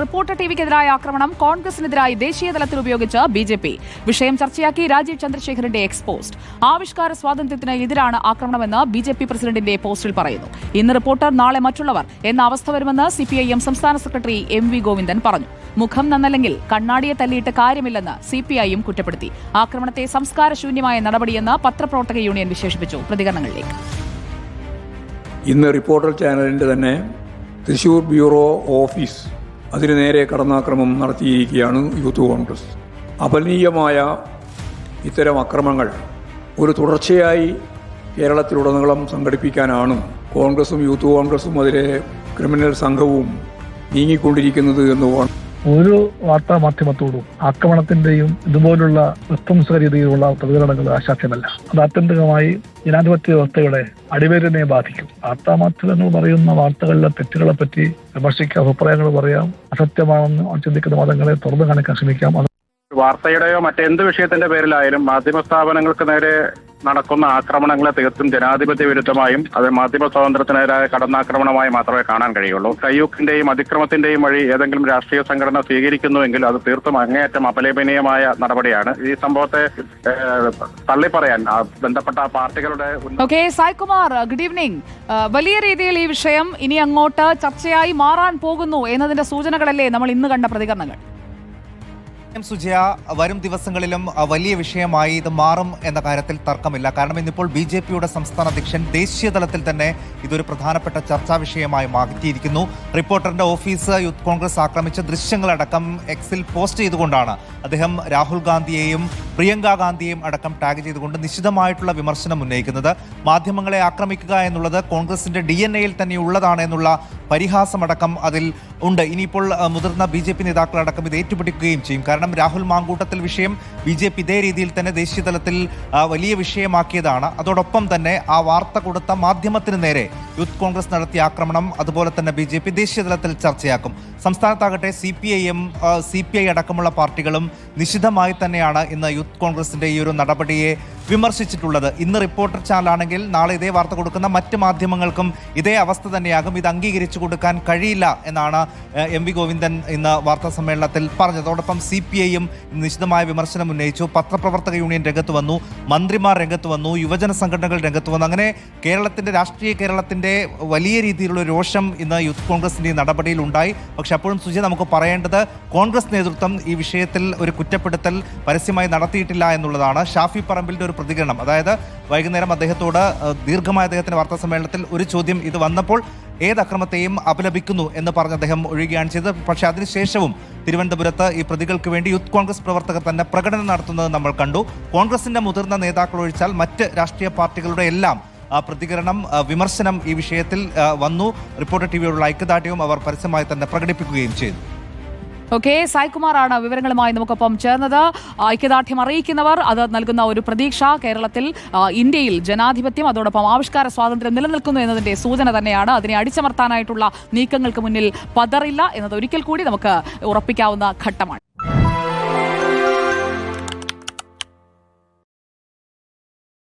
Reporter ടിവിക്കെതിരായ ആക്രമണം കോൺഗ്രസിനെതിരായി ദേശീയ തലത്തിൽ ഉപയോഗിച്ച് ബി ജെ പി. വിഷയം ചർച്ചയാക്കി രാജീവ് ചന്ദ്രശേഖരന്റെ എക്സ്പോസ്റ്റ്. ആവിഷ്കാര സ്വാതന്ത്ര്യത്തിന് എതിരാണ് ആക്രമണമെന്ന് ബി ജെ പി പ്രസിഡന്റിന്റെ പോസ്റ്റിൽ പറയുന്നു. ഇന്ന് റിപ്പോർട്ടർ നാളെ മറ്റുള്ളവർ എന്ന അവസ്ഥ വരുമെന്ന് സി പി ഐ എം സംസ്ഥാന സെക്രട്ടറി എം വി ഗോവിന്ദൻ പറഞ്ഞു. മുഖം നന്നല്ലെങ്കിൽ കണ്ണാടിയെ തല്ലിയിട്ട് കാര്യമില്ലെന്ന് സി പി ഐയും കുറ്റപ്പെടുത്തി. ആക്രമണത്തെ സംസ്കാരശൂന്യമായ നടപടിയെന്ന് പത്രപ്രവർത്തക യൂണിയൻ വിശേഷിപ്പിച്ചു. പ്രതികരണങ്ങളിലേക്ക്. ഇന്ന് റിപ്പോർട്ടർ ചാനലിന്റെ തന്നെ തൃശൂർ ബ്യൂറോ ഓഫീസ് അതിനു നേരെ കടന്നാക്രമം നടത്തിയിരിക്കുകയാണ് യൂത്ത് കോൺഗ്രസ്. അപലനീയമായ ഇത്തരം അക്രമങ്ങൾ ഒരു തുടർച്ചയായി കേരളത്തിലുടനീളം സംഘടിപ്പിക്കാനാണ് കോൺഗ്രസും യൂത്ത് കോൺഗ്രസും അതിലെ ക്രിമിനൽ സംഘവും നീങ്ങിക്കൊണ്ടിരിക്കുന്നത് എന്ന് ഒരു വാർത്താ മാധ്യമത്തോടും ആക്രമണത്തിന്റെയും ഇതുപോലുള്ള വിധ്വംസക രീതിയിലുള്ള പ്രതികരണങ്ങൾ അശാസ്യമല്ല അത് ആത്യന്തികമായി ജനാധിപത്യ വ്യവസ്ഥയുടെ അടിവേരനെ ബാധിക്കും. വാർത്താ മാധ്യമങ്ങൾ പറയുന്ന വാർത്തകളിലെ തെറ്റുകളെ പറ്റി വിമർശിക്കാം അഭിപ്രായങ്ങൾ പറയാം അസത്യമാണെന്ന് ചിന്തിക്കുന്ന മതങ്ങളെ തുറന്നു കാണിക്കാൻ ശ്രമിക്കാം. വാർത്തയുടെയോ മറ്റെന്ത് വിഷയത്തിന്റെ പേരിലായാലും മാധ്യമ സ്ഥാപനങ്ങൾക്ക് നേരെ നടക്കുന്ന ആക്രമണങ്ങളെ തീർത്തും ജനാധിപത്യ വിരുദ്ധമായും അത് മാധ്യമ സ്വാതന്ത്ര്യത്തിനെതിരായ കടന്നാക്രമണമായി മാത്രമേ കാണാൻ കഴിയുള്ളൂ. കയ്യൂക്കിന്റെയും അതിക്രമത്തിന്റെയും വഴി ഏതെങ്കിലും രാഷ്ട്രീയ സംഘടന സ്വീകരിക്കുന്നുവെങ്കിൽ അത് തീർത്തും അങ്ങേയറ്റം അപലപനീയമായ നടപടിയാണ്. ഈ സംഭവത്തെ തള്ളിപ്പറയാൻ ബന്ധപ്പെട്ട പാർട്ടികളുടെ ഓക്കെ സായ്കുമാർ ഗുഡ് ഈവനിങ് വലിയ രീതിയിൽ ഈ വിഷയം ഇനി അങ്ങോട്ട് ചർച്ചയായി മാറാൻ പോകുന്നു എന്നതിന്റെ സൂചനകളല്ലേ നമ്മൾ ഇന്ന് കണ്ട പ്രതികരണങ്ങൾ? എം സുജയ വരും ദിവസങ്ങളിലും വലിയ വിഷയമായി ഇത് മാറും എന്ന കാര്യത്തിൽ തർക്കമില്ല. കാരണം ഇന്നിപ്പോൾ ബി ജെ പിയുടെ സംസ്ഥാന അധ്യക്ഷൻ ദേശീയ തലത്തിൽ തന്നെ ഇതൊരു പ്രധാനപ്പെട്ട ചർച്ചാ വിഷയമായി മാറ്റിയിരിക്കുന്നു. റിപ്പോർട്ടറിന്റെ ഓഫീസ് യൂത്ത് കോൺഗ്രസ് ആക്രമിച്ച ദൃശ്യങ്ങളടക്കം എക്സിൽ പോസ്റ്റ് ചെയ്തുകൊണ്ടാണ് അദ്ദേഹം രാഹുൽ ഗാന്ധിയെയും പ്രിയങ്ക ഗാന്ധിയെയും അടക്കം ടാഗ് ചെയ്തുകൊണ്ട് നിശിതമായിട്ടുള്ള വിമർശനം ഉന്നയിക്കുന്നത് മാധ്യമങ്ങളെ ആക്രമിക്കുക എന്നുള്ളത് കോൺഗ്രസിന്റെ ഡി എൻ എയിൽ തന്നെ ഉള്ളതാണ് എന്നുള്ള പരിഹാസമടക്കം അതിൽ ഉണ്ട്. ഇനിയിപ്പോൾ മുതിർന്ന ബി ജെ പി നേതാക്കളടക്കം ഇത് ഏറ്റുപിടിക്കുകയും ചെയ്യും. കാരണം രാഹുൽ മാങ്കൂട്ടത്തിൽ വിഷയം ബി ജെ പി ഇതേ രീതിയിൽ തന്നെ ദേശീയ തലത്തിൽ വലിയ വിഷയമാക്കിയതാണ്. അതോടൊപ്പം തന്നെ ആ വാർത്ത കൊടുത്ത മാധ്യമത്തിന് നേരെ യൂത്ത് കോൺഗ്രസ് നടത്തിയ ആക്രമണം അതുപോലെ തന്നെ ബി ജെ പി ദേശീയ തലത്തിൽ ചർച്ചയാക്കും. സംസ്ഥാനത്താകട്ടെ C P I M C P I അടക്കമുള്ള പാർട്ടികളും നിശിതമായി തന്നെയാണ് ഇന്ന് യൂത്ത് കോൺഗ്രസിന്റെ ഈ ഒരു നടപടിയെ വിമർശിച്ചിട്ടുള്ളത്. ഇന്ന് റിപ്പോർട്ടർ ചാനലാണെങ്കിൽ നാളെ ഇതേ വാർത്ത കൊടുക്കുന്ന മറ്റ് മാധ്യമങ്ങൾക്കും ഇതേ അവസ്ഥ തന്നെയാകും. ഇത് അംഗീകരിച്ചു കൊടുക്കാൻ കഴിയില്ല എന്നാണ് എം വി ഗോവിന്ദൻ ഇന്ന് വാർത്താ സമ്മേളനത്തിൽ പറഞ്ഞത്. അതോടൊപ്പം സി പി ഐയും നിശിതമായ വിമർശനം ഉന്നയിച്ചു. പത്രപ്രവർത്തക യൂണിയൻ രംഗത്ത് വന്നു മന്ത്രിമാർ രംഗത്ത് വന്നു യുവജന സംഘടനകൾ രംഗത്ത് വന്നു. അങ്ങനെ കേരളത്തിന്റെ രാഷ്ട്രീയ കേരളത്തിന്റെ വലിയ രീതിയിലുള്ള രോഷം ഇന്ന് യൂത്ത് കോൺഗ്രസിന്റെ നടപടിയിൽ ഉണ്ടായി. പക്ഷെ അപ്പോഴും സുജി നമുക്ക് പറയേണ്ടത് കോൺഗ്രസ് നേതൃത്വം ഈ വിഷയത്തിൽ ഒരു കുറ്റപ്പെടുത്തൽ പരസ്യമായി നടത്തിയിട്ടില്ല എന്നുള്ളതാണ്. ഷാഫി പറമ്പിൽ ഒരു പ്രതികരണം. അതായത് വൈകുന്നേരം അദ്ദേഹത്തോട് ദീർഘമായ അദ്ദേഹത്തിന്റെ വാർത്താ സമ്മേളനത്തിൽ ഒരു ചോദ്യം ഇത് വന്നപ്പോൾ ഏത് അക്രമത്തെയും അപലപിക്കുന്നു എന്ന് പറഞ്ഞ് അദ്ദേഹം ഒഴിയുകയാണ് ചെയ്തത്. പക്ഷേ അതിനുശേഷവും തിരുവനന്തപുരത്ത് ഈ പ്രതികൾക്ക് വേണ്ടി യൂത്ത് കോൺഗ്രസ് പ്രവർത്തകർ തന്നെ പ്രകടനം നടത്തുന്നത് നമ്മൾ കണ്ടു. കോൺഗ്രസിന്റെ മുതിർന്ന നേതാക്കൾ ഒഴിച്ചാൽ മറ്റ് രാഷ്ട്രീയ പാർട്ടികളുടെ എല്ലാം പ്രതികരണം വിമർശനം ഈ വിഷയത്തിൽ വന്നു. റിപ്പോർട്ടർ ടി വിയോടുള്ള ഐക്യദാർഢ്യവും അവർ പരസ്യമായി തന്നെ പ്രകടിപ്പിക്കുകയും ചെയ്തു. ഓക്കെ സായ്കുമാറാണ് വിവരങ്ങളുമായി നമുക്കൊപ്പം ചേർന്നത്. ഐക്യദാർഢ്യം അറിയിക്കുന്നവർ അത് നൽകുന്ന ഒരു പ്രതീക്ഷ കേരളത്തിൽ ഇന്ത്യയിൽ ജനാധിപത്യം അതോടൊപ്പം ആവിഷ്കാര സ്വാതന്ത്ര്യം നിലനിൽക്കുന്നു എന്നതിന്റെ സൂചന തന്നെയാണ്. അതിനെ അടിച്ചമർത്താനായിട്ടുള്ള നീക്കങ്ങൾക്ക് മുന്നിൽ പതറില്ല എന്നത് ഒരിക്കൽ കൂടി നമുക്ക് ഉറപ്പിക്കാവുന്ന ഘട്ടമാണ്.